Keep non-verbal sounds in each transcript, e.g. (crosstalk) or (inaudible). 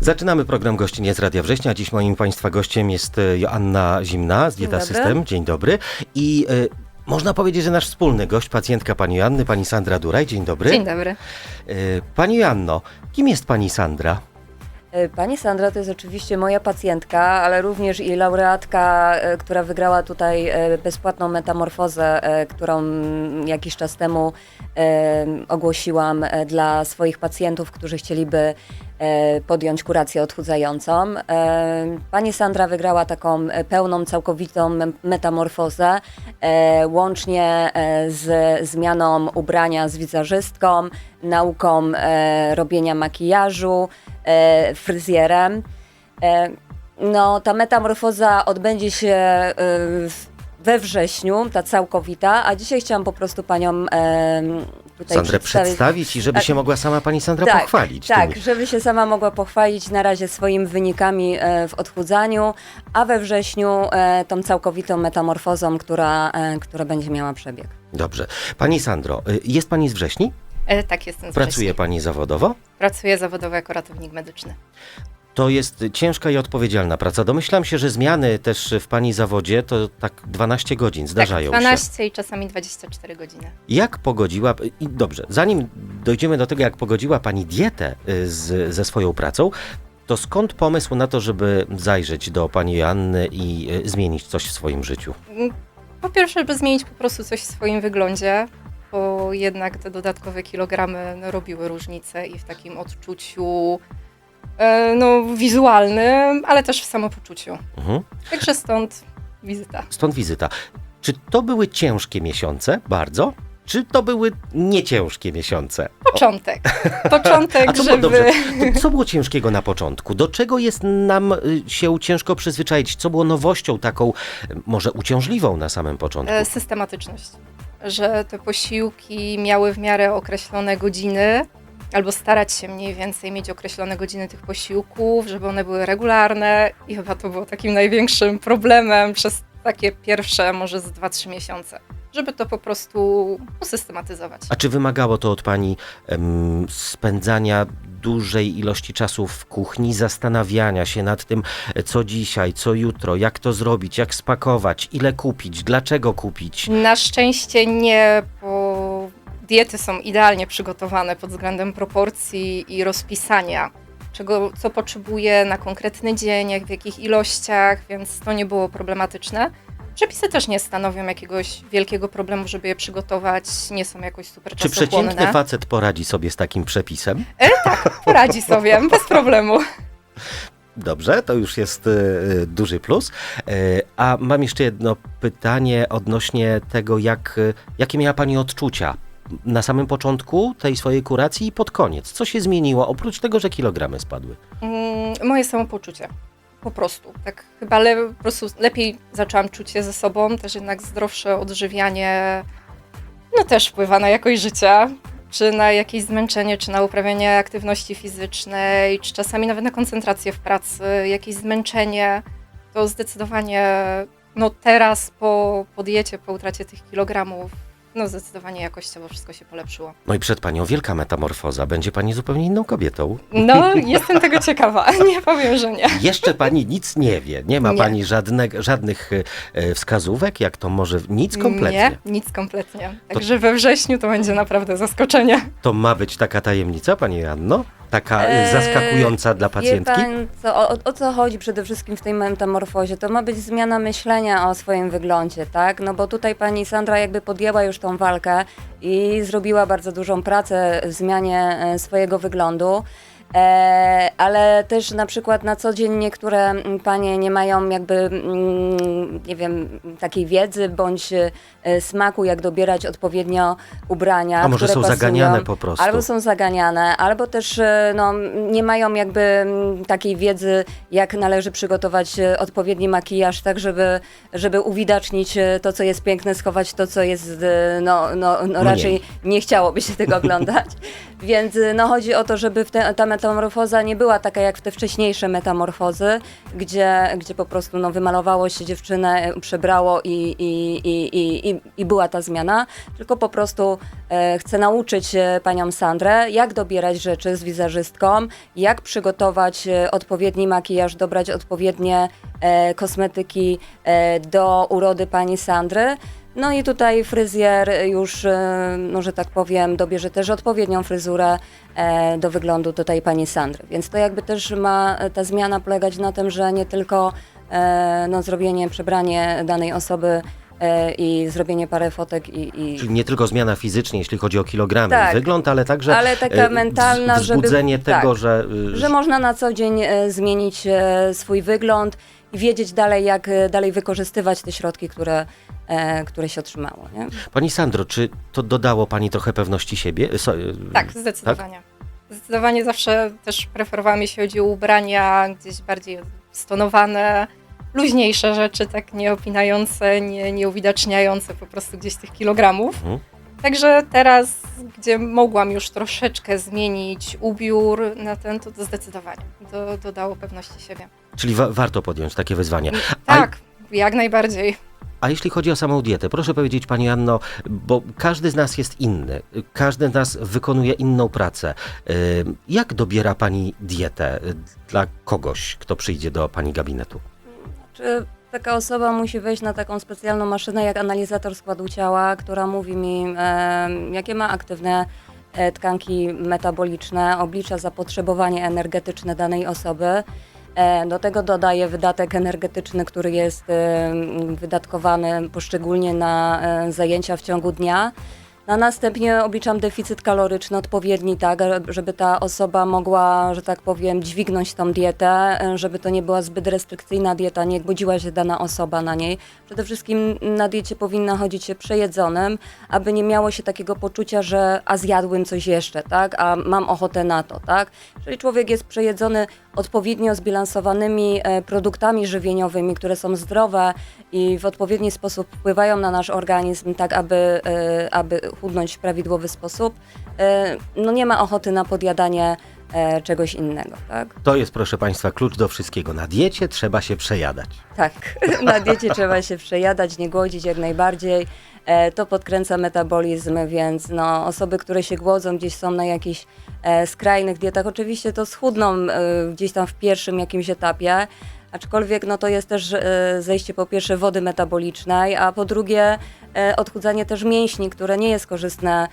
Zaczynamy program Gościnie z Radia Września. Dziś moim Państwa gościem jest e, Joanna Zimna z Dzień Dieta dobry. System. Dzień dobry. I e, można powiedzieć, że nasz wspólny gość, pacjentka pani Joanny, pani Sandra Duraj. Dzień dobry. Dzień dobry. E, Pani Joanno, kim jest pani Sandra? Pani Sandra to jest oczywiście moja pacjentka, ale również i laureatka, która wygrała tutaj bezpłatną metamorfozę, którą jakiś czas temu ogłosiłam dla swoich pacjentów, którzy chcieliby podjąć kurację odchudzającą. E, Pani Sandra wygrała taką e, pełną, całkowitą metamorfozę, e, łącznie e, z zmianą ubrania z wizerzystką, nauką e, robienia makijażu, e, fryzjerem. E, no, ta metamorfoza odbędzie się e, we wrześniu, ta całkowita, a dzisiaj chciałam po prostu panią e, tutaj Sandrę przedstawić. przedstawić i żeby Tak. się mogła sama pani Sandra Tak, pochwalić. Tak, tymi. żeby się sama mogła pochwalić na razie swoimi wynikami e, w odchudzaniu, a we wrześniu e, tą całkowitą metamorfozą, która, e, która będzie miała przebieg. Dobrze. Pani Sandro, jest pani z Wrześni? E, tak, jestem z Pracuje Wrześni. pani zawodowo? Pracuję zawodowo jako ratownik medyczny. To jest ciężka i odpowiedzialna praca. Domyślam się, że zmiany też w pani zawodzie to tak 12 godzin zdarzają tak, się. 12 i czasami 24 godziny. Jak pogodziła, i dobrze, zanim dojdziemy do tego, jak pogodziła Pani dietę y, z, ze swoją pracą, to skąd pomysł na to, żeby zajrzeć do Pani Joanny i y, zmienić coś w swoim życiu? Mm, Po pierwsze, żeby zmienić po prostu coś w swoim wyglądzie, bo jednak te dodatkowe kilogramy robiły różnicę i w takim odczuciu e, no, wizualnym, ale też w samopoczuciu. Mhm. Także stąd wizyta. Stąd wizyta. Czy to były ciężkie miesiące? Bardzo? Czy to były nieciężkie miesiące? Początek. (laughs) Początek, A co było żeby... dobrze? To co było ciężkiego na początku? Do czego jest nam y, się ciężko przyzwyczaić? Co było nowością taką, y, może uciążliwą na samym początku? E, Systematyczność. Że te posiłki miały w miarę określone godziny, albo starać się mniej więcej mieć określone godziny tych posiłków, żeby one były regularne i chyba to było takim największym problemem przez takie pierwsze może z 2-3 miesiące, żeby to po prostu usystematyzować. A czy wymagało to od pani spędzania dużej ilości czasu w kuchni, zastanawiania się nad tym, e, co dzisiaj, co jutro, jak to zrobić, jak spakować, ile kupić, dlaczego kupić? Na szczęście nie, diety są idealnie przygotowane pod względem proporcji i rozpisania, czego, co potrzebuje na konkretny dzień, jak w jakich ilościach, więc to nie było problematyczne. Przepisy też nie stanowią jakiegoś wielkiego problemu, żeby je przygotować, nie są jakoś super Czy przeciętny facet poradzi sobie z takim przepisem? Poradzi sobie, (laughs) bez problemu. Dobrze, to już jest e, e, duży plus. E, a mam jeszcze jedno pytanie odnośnie tego, jak, e, jakie miała Pani odczucia na samym początku tej swojej kuracji i pod koniec. Co się zmieniło, oprócz tego, że kilogramy spadły? Mm, moje samopoczucie. Po prostu. Tak chyba le, po prostu lepiej zaczęłam czuć się ze sobą, też jednak zdrowsze odżywianie no też wpływa na jakość życia, czy na jakieś zmęczenie, czy na uprawianie aktywności fizycznej, czy czasami nawet na koncentrację w pracy, jakieś zmęczenie. To zdecydowanie no teraz po, po diecie, po utracie tych kilogramów, no zdecydowanie jakościowo wszystko się polepszyło. No i przed Panią wielka metamorfoza. Będzie Pani zupełnie inną kobietą. No, (laughs) jestem tego ciekawa, (laughs) nie powiem, że nie. (laughs) Jeszcze Pani nic nie wie. Nie ma Nie. Pani żadne, żadnych e, wskazówek, jak to może... Nic kompletnie. Nie, nic kompletnie. Także we wrześniu to będzie naprawdę zaskoczenie. To ma być taka tajemnica, Pani Janno? Taka e, zaskakująca dla Wie pacjentki? pan, co, o, o co chodzi przede wszystkim w tej metamorfozie? To ma być zmiana myślenia o swoim wyglądzie, tak? No bo tutaj pani Sandra jakby podjęła już tą walkę i zrobiła bardzo dużą pracę w zmianie e, swojego wyglądu. E, ale też na przykład na co dzień niektóre mm, panie nie mają jakby, mm, nie wiem, takiej wiedzy bądź e, smaku, jak dobierać odpowiednio ubrania. A może które są pasują. zaganiane po prostu? Albo są zaganiane, albo też e, no, nie mają jakby mm, takiej wiedzy, jak należy przygotować odpowiedni makijaż, tak żeby, żeby uwidacznić to, co jest piękne, schować to, co jest no, no, no raczej nie chciałoby się tego oglądać. (laughs) Więc no, chodzi o to, żeby w te, metamorfoza nie była taka jak w te wcześniejsze metamorfozy, gdzie, gdzie po prostu no, wymalowało się dziewczynę, y, przebrało i, i, i, i, i, i była ta zmiana, tylko po prostu e, chcę nauczyć e, panią Sandrę, jak dobierać rzeczy z wizerzystką, jak przygotować e, odpowiedni makijaż, dobrać odpowiednie e, kosmetyki e, do urody pani Sandry. No i tutaj fryzjer już, e, no że tak powiem, dobierze też odpowiednią fryzurę e, do wyglądu tutaj pani Sandry. Więc to jakby też ma e, ta zmiana polegać na tym, że nie tylko no, zrobienie, przebranie danej osoby e, i zrobienie parę fotek i, i, Czyli nie tylko zmiana fizycznie, jeśli chodzi o kilogramy Tak. i wygląd, ale także Ale taka e, mentalna, wz- żeby- wzbudzenie tego, tak. że, y, że można na co dzień e, zmienić swój wygląd i wiedzieć dalej, jak dalej wykorzystywać te środki, które, które się otrzymało. Nie? Pani Sandro, czy to dodało Pani trochę pewności siebie? So, y, Tak, zdecydowanie. Zdecydowanie zawsze też preferowałam, jeśli chodzi o ubrania, gdzieś bardziej stonowane, luźniejsze rzeczy, tak nie opinające, nie, nie uwidaczniające po prostu gdzieś tych kilogramów. Mhm. Także teraz, gdzie mogłam już troszeczkę zmienić ubiór na ten, to zdecydowanie do, dodało pewności siebie. Czyli wa- warto podjąć takie wyzwanie. A- Tak, jak najbardziej. A jeśli chodzi o samą dietę, proszę powiedzieć Pani Anno, bo każdy z nas jest inny, każdy z nas wykonuje inną pracę. Jak dobiera Pani dietę y, dla kogoś, kto przyjdzie do Pani gabinetu? Czy taka osoba musi wejść na taką specjalną maszynę jak analizator składu ciała, która mówi mi, e, jakie ma aktywne e, tkanki metaboliczne, oblicza zapotrzebowanie energetyczne danej osoby. E, Do tego dodaje wydatek energetyczny, który jest wydatkowany poszczególnie na e, zajęcia w ciągu dnia. A następnie obliczam deficyt kaloryczny odpowiedni, tak, żeby ta osoba mogła, że tak powiem, dźwignąć tą dietę, żeby to nie była zbyt restrykcyjna dieta, nie głodziła się dana osoba na niej. Przede wszystkim na diecie powinna chodzić się przejedzonym, aby nie miało się takiego poczucia, że a zjadłem coś jeszcze, tak, a mam ochotę na to, tak. Jeżeli człowiek jest przejedzony odpowiednio zbilansowanymi e, produktami żywieniowymi, które są zdrowe i w odpowiedni sposób wpływają na nasz organizm, tak aby, e, aby chudnąć w prawidłowy sposób, e, no nie ma ochoty na podjadanie e, czegoś innego, tak? To jest, proszę Państwa, klucz do wszystkiego. Na diecie trzeba się przejadać. Tak, (laughs) na diecie trzeba się przejadać, nie głodzić jak najbardziej. E, To podkręca metabolizm, więc no, osoby, które się głodzą, gdzieś są na jakichś skrajnych dietach, oczywiście to schudną gdzieś tam w pierwszym jakimś etapie, aczkolwiek no, to jest też e, zejście po pierwsze wody metabolicznej, a po drugie e, odchudzanie też mięśni, które nie jest korzystne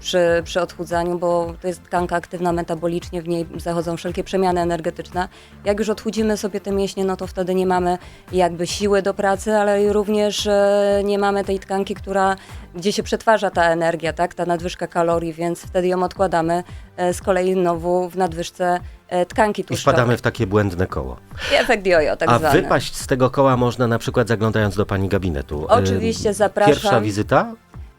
przy, przy odchudzaniu, bo to jest tkanka aktywna metabolicznie, w niej zachodzą wszelkie przemiany energetyczne. Jak już odchudzimy sobie te mięśnie, no to wtedy nie mamy jakby siły do pracy, ale i również e, nie mamy tej tkanki, która, gdzie się przetwarza ta energia, tak, ta nadwyżka kalorii, więc wtedy ją odkładamy e, z kolei znowu w nadwyżce e, tkanki I tłuszczowej. wpadamy w takie błędne koło. I efekt jojo, tak A zwany. wypaść z tego koła można na przykład zaglądając do Pani gabinetu. Oczywiście, zapraszam. Pierwsza wizyta?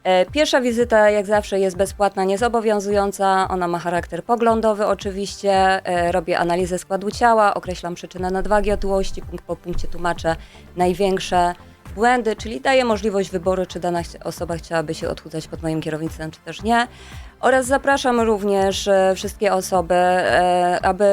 E, Pierwsza wizyta, jak zawsze, jest bezpłatna, niezobowiązująca. Ona ma charakter poglądowy, oczywiście. E, Robię analizę składu ciała, określam przyczynę nadwagi, otyłości, punkt po punkcie tłumaczę największe błędy, czyli daję możliwość wyboru, czy dana osoba chciałaby się odchudzać pod moim kierownictwem, czy też nie. Oraz zapraszam również e, wszystkie osoby, aby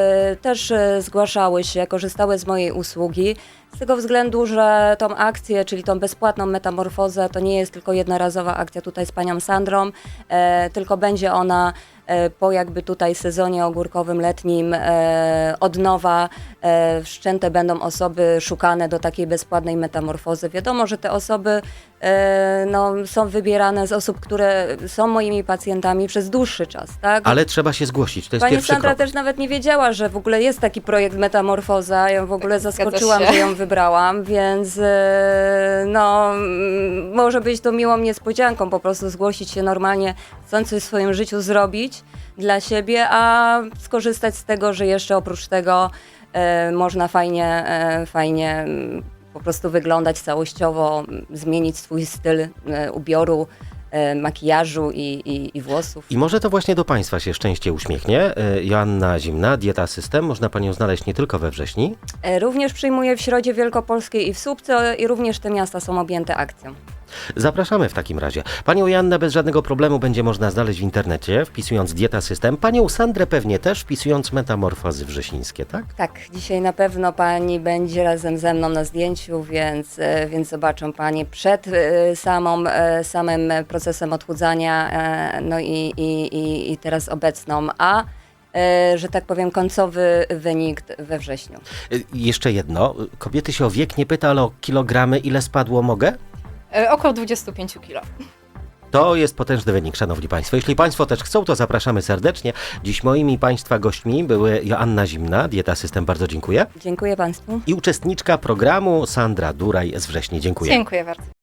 też zgłaszały się, korzystały z mojej usługi. Z tego względu, że tą akcję, czyli tą bezpłatną metamorfozę, to nie jest tylko jednorazowa akcja tutaj z panią Sandrą, e, tylko będzie ona e, po jakby tutaj sezonie ogórkowym letnim e, od nowa e, wszczęte będą osoby szukane do takiej bezpłatnej metamorfozy. Wiadomo, że te osoby e, no, są wybierane z osób, które są moimi pacjentami przez dłuższy czas, tak? Ale trzeba się zgłosić, to jest Pani pierwszy Sandra krok. też nawet nie wiedziała, że w ogóle jest taki projekt Metamorfoza. Ja ją w ogóle Zgadza zaskoczyłam, się. że ją wybrałam, więc e, no, mm, może być to miłą niespodzianką, po prostu zgłosić się normalnie, chcąc coś w swoim życiu zrobić dla siebie, a skorzystać z tego, że jeszcze oprócz tego e, można fajnie, e, fajnie mm, po prostu wyglądać całościowo, m, zmienić swój styl ubioru, makijażu i, i, i włosów. I może to właśnie do Państwa się szczęście uśmiechnie. Y, Joanna Zimna, Dieta System. Można Panią znaleźć nie tylko we wrześni. E, Również przyjmuję w Środzie Wielkopolskiej i w Słupce i również te miasta są objęte akcją. Zapraszamy w takim razie. Panią Joannę bez żadnego problemu będzie można znaleźć w internecie, wpisując dieta system. Panią Sandrę pewnie też, wpisując metamorfozy wrzesińskie, tak? Tak, dzisiaj na pewno pani będzie razem ze mną na zdjęciu, więc, e, więc zobaczą pani przed e, samą, e, samym procesem odchudzania, no i, i, i, i teraz obecną, a że tak powiem końcowy wynik we wrześniu. Jeszcze jedno. Kobiety się o wiek nie pyta, ale o kilogramy. Ile spadło mogę? E, Około 25 kilo. To jest potężny wynik, szanowni państwo. Jeśli państwo też chcą, to zapraszamy serdecznie. Dziś moimi państwa gośćmi były Joanna Zimna, dieta system, bardzo dziękuję. Dziękuję państwu. I uczestniczka programu Sandra Duraj z wrześni. Dziękuję. Dziękuję bardzo.